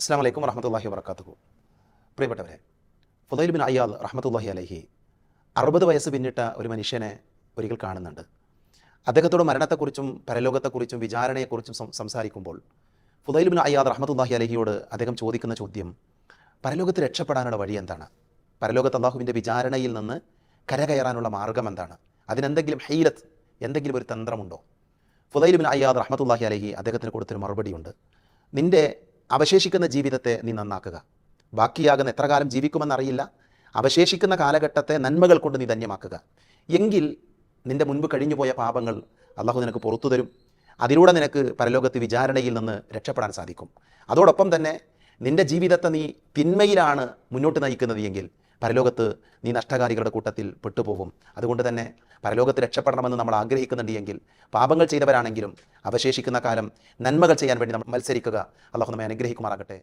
അസ്സാം വലൈക്കും വറഹമത്തല്ലാഹി വർക്കാത്തു പ്രിയപ്പെട്ടവരെ ഫുദൈൽ ബിൻ അയ്യാദ് റഹമത്തല്ലാഹി അലഹി അറുപത് വയസ്സ് പിന്നിട്ട ഒരു മനുഷ്യനെ ഒരിക്കൽ കാണുന്നുണ്ട്. അദ്ദേഹത്തോട് മരണത്തെക്കുറിച്ചും പരലോകത്തെക്കുറിച്ചും വിചാരണയെക്കുറിച്ചും സംസാരിക്കുമ്പോൾ ഫുദൈൽ ബിൻ അയ്യാദ് റഹമത്തല്ലാഹി അലഹിയോട് അദ്ദേഹം ചോദിക്കുന്ന ചോദ്യം പരലോകത്ത് രക്ഷപ്പെടാനുള്ള വഴി എന്താണ്? പരലോകത്ത് അള്ളാഹുവിന്റെ വിചാരണയിൽ നിന്ന് കരകയറാനുള്ള മാർഗം എന്താണ്? അതിനെന്തെങ്കിലും ഹൈലത്ത് എന്തെങ്കിലും ഒരു തന്ത്രമുണ്ടോ? ഫുദൈൽ ബിൻ അയ്യാദ് റഹമത്തല്ലാഹി അലഹി അദ്ദേഹത്തിന് കൊടുത്തൊരു മറുപടിയുണ്ട്. നിന്റെ അവശേഷിക്കുന്ന ജീവിതത്തെ നീ നന്നാക്കുക. ബാക്കിയാകുന്ന എത്ര കാലം ജീവിക്കുമെന്നറിയില്ല. അവശേഷിക്കുന്ന കാലഘട്ടത്തെ നന്മകൾ കൊണ്ട് നീ ധന്യമാക്കുക. എങ്കിൽ നിന്റെ മുൻപ് കഴിഞ്ഞുപോയ പാപങ്ങൾ അള്ളാഹു നിനക്ക് പുറത്തു തരും. അതിലൂടെ നിനക്ക് പരലോകത്ത് വിചാരണയിൽ നിന്ന് രക്ഷപ്പെടാൻ സാധിക്കും. അതോടൊപ്പം തന്നെ നിന്റെ ജീവിതത്തെ നീ തിന്മയിലാണ് മുന്നോട്ട് നയിക്കുന്നത് എങ്കിൽ പരലോകത്ത് നീ നഷ്ടകാരികളുടെ കൂട്ടത്തിൽ പെട്ടുപോകും. അതുകൊണ്ട് തന്നെ പരലോകത്ത് രക്ഷപ്പെടണമെന്ന് നമ്മൾ ആഗ്രഹിക്കുന്നുണ്ട് എങ്കിൽ പാപങ്ങൾ ചെയ്തവരാണെങ്കിലും അവശേഷിക്കുന്ന കാലം നന്മകൾ ചെയ്യാൻ വേണ്ടി നമ്മൾ മത്സരിക്കുക. അള്ളാഹു നമ്മെ അനുഗ്രഹിക്കുമാറാകട്ടെ.